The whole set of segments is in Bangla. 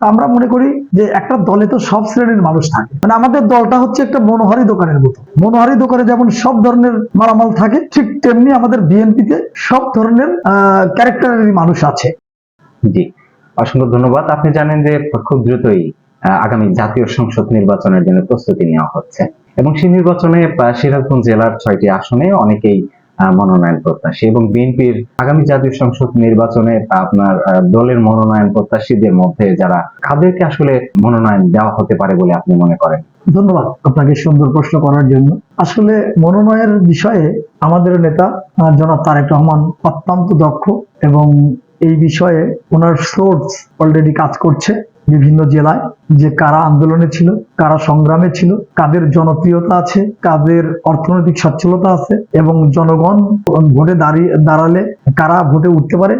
আমরা মনে করি যে একটা দলে তো সব শ্রেণির মানুষ থাকে। মানে আমাদের দলটা হচ্ছে একটা মনোহারি দোকানের মতো। মনোহারি দোকানে যেমন সব ধরনের মালামাল থাকে, ঠিক তেমনি আমাদের বিএনপিতে সব ধরনের ক্যারেক্টারের মানুষ আছে। জি, অসংখ্য ধন্যবাদ। আপনি জানেন যে খুব দ্রুতই আগামী জাতীয় সংসদ নির্বাচনের জন্য প্রস্তুতি নেওয়া হচ্ছে। এবং সেই নির্বাচনে সিরাজগঞ্জ জেলার ছয়টি আসনে অনেকেই মনোনয়ন প্রত্যাশী এবং বিএনপির আগামী জাতীয় সংসদ নির্বাচনে আপনার দলের মনোনয়ন প্রত্যাশীদের মধ্যে যারা, কাদেরকে আসলে মনোনয়ন দেওয়া হতে পারে বলে আপনি মনে করেন? ধন্যবাদ আপনাকে সুন্দর প্রশ্ন করার জন্য। আসলে মনোনয়নের বিষয়ে আমাদের নেতা জনাব তারেক রহমান অত্যন্ত দক্ষ এবং এই বিষয়ে ওনার সোর্স অলরেডি কাজ করছে। বিভিন্ন জেলায় যে কারা আন্দোলনে ছিল, কারা সংগ্রামে ছিল, কাদের জনপ্রিয়তা আছে, কাদের অর্থনৈতিক সচ্ছলতা আছে এবং জনগণ ভোটে দাঁড়িয়ে দাঁড়ালে কারা ভোটে উঠতে পারে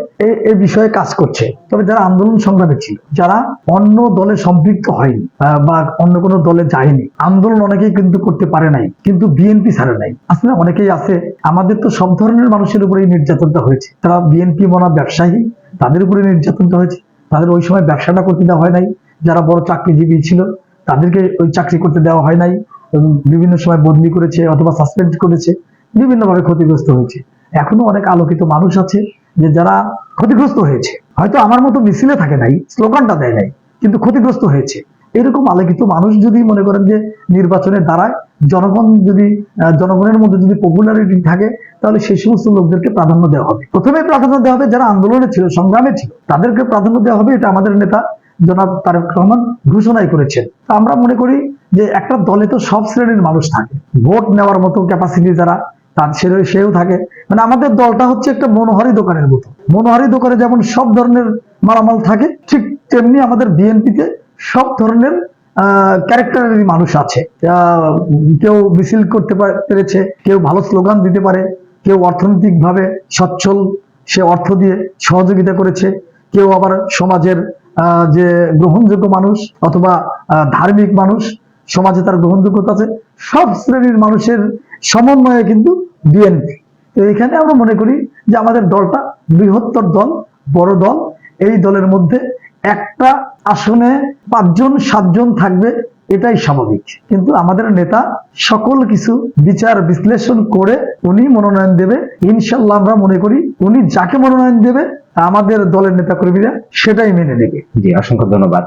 এই বিষয়ে কাজ করছে। তবে যারা আন্দোলন সংগ্রামে ছিল, যারা অন্য দলে সম্পৃক্ত হয়নি বা অন্য কোনো দলে যায়নি, আন্দোলন অনেকেই কিন্তু করতে পারে নাই, কিন্তু বিএনপি ছাড়ে নাই। আসলে অনেকেই আছে, আমাদের তো সব ধরনের মানুষের উপরেই নির্যাতনটা হয়েছে। তারা বিএনপি মনা ব্যবসায়ী, তাদের উপরে নির্যাতনটা হয়েছে। তাদের ওই সময় ব্যবসাটা করতে দেওয়া হয় নাই। যারা বড় চাকরিজীবী ছিল, তাদেরকে ওই চাকরি করতে দেওয়া হয় নাই এবং বিভিন্ন সময় বদলি করেছে অথবা সাসপেন্ড করেছে, বিভিন্নভাবে ক্ষতিগ্রস্ত হয়েছে। এখনও অনেক আলোকিত মানুষ আছে যে যারা ক্ষতিগ্রস্ত হয়েছে। হয়তো আমার মতো মিছিলে থাকে নাই, স্লোগানটা দেয় নাই, কিন্তু ক্ষতিগ্রস্ত হয়েছে। এরকম আলোকিত মানুষ যদি মনে করেন যে নির্বাচনে দাঁড়ায়, জনগণ যদি জনগণের মধ্যে যদি পপুলারিটি থাকে, তাহলে সেই সমস্ত লোকদেরকে প্রাধান্য দেওয়া হবে। প্রথমে প্রাধান্য দেওয়া হবে যারা আন্দোলনে ছিল, সংগ্রামে ছিল, তাদেরকে প্রাধান্য দেওয়া হবে, এটা আমাদের নেতা জনাব তারেক রহমান ঘোষণাই করেছেন। আমরা মনে করি যে একটা দলে তো সব শ্রেণির মানুষ থাকে। ভোট নেওয়ার মতো ক্যাপাসিটি যারা, তার সে সেও থাকে। মানে আমাদের দলটা হচ্ছে একটা মনোহারি দোকানের মতো। মনোহারি দোকানে যেমন সব ধরনের মালামাল থাকে, ঠিক তেমনি আমাদের বিএনপিতে সব ধরনের ক্যারেক্টারের মানুষ আছে। কেউ মিছিল করতে পেরেছে, কেউ ভালো স্লোগান দিতে পারে, কেউ অর্থনৈতিকভাবে সচ্ছল, সে অর্থ দিয়ে সহযোগিতা করেছে, কেউ আবার সমাজের যে গ্রহণযোগ্য মানুষ অথবা ধার্মিক মানুষ, সমাজে তার গ্রহণযোগ্যতা আছে, সব শ্রেণির মানুষের সমন্বয়ে কিন্তু বিএনপি তো এখানে আমরা মনে করি যে আমাদের দলটা বৃহত্তর দল, বড় দল, এই দলের মধ্যে একটা আসনে পাঁচজন, সাতজন থাকবে, এটাই স্বাভাবিক। কিন্তু আমাদের নেতা সকল কিছু বিচার বিশ্লেষণ করে উনি মনোনয়ন দেবে। ইনশাল্লাহ আমরা মনে করি উনি যাকে মনোনয়ন দেবে, আমাদের দলের নেতা কর্মীরা সেটাই মেনে নেবে। জি, অসংখ্য ধন্যবাদ।